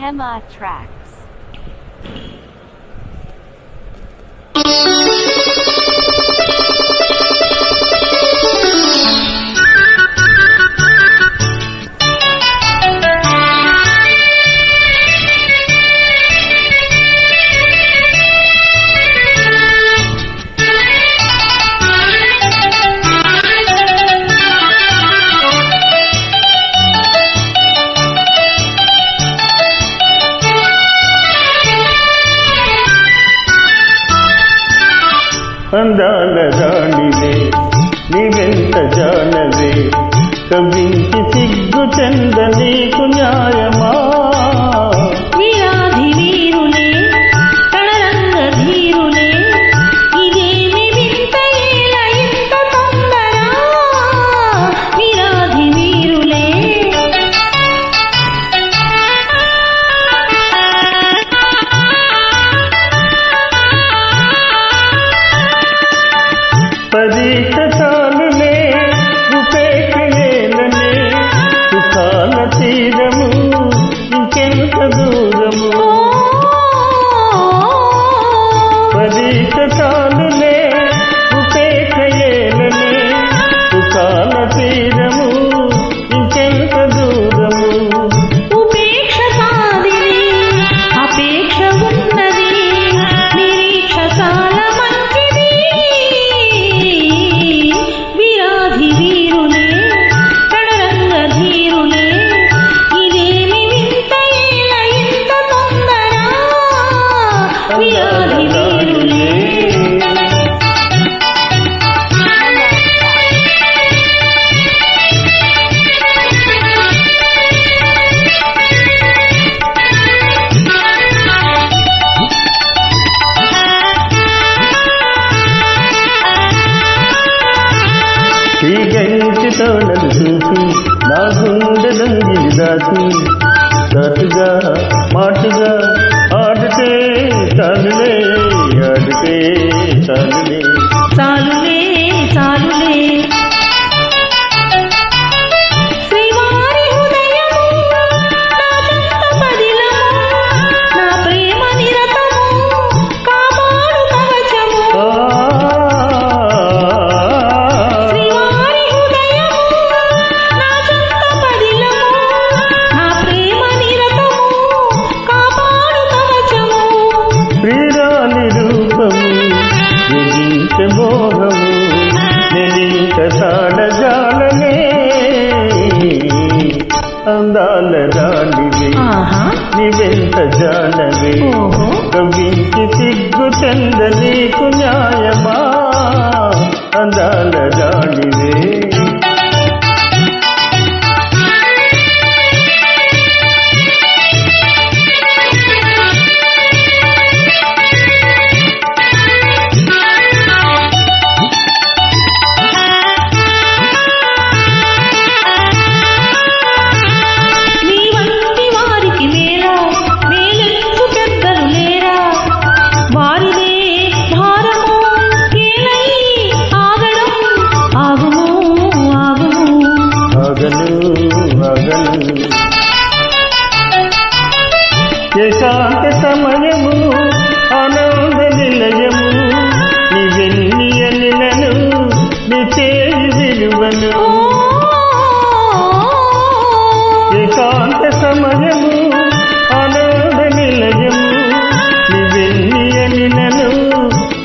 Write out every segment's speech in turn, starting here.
Hema Tracks. అందాల రాణివే నీవెంత జానవే? కవించి సిగ్గు చెంద జీవితకాలు జాతి ధటుగా మాటుగా ఆడితే తనులే ఆడితే తను అందాల రాణివే. నివెంత జానవే కవించి సిగ్గు చంద నీకు న్యాయమా? అందాల రాణివే. సమయము ఆనంద నిలయము నువ్వెన్ని అని నన్ను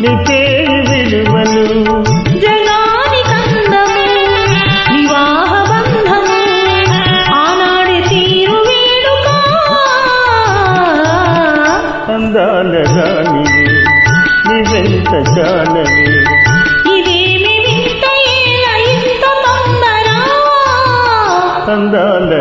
నీ పేరు విలువను అందాల రాణివి నివెంత జానవి. అందాల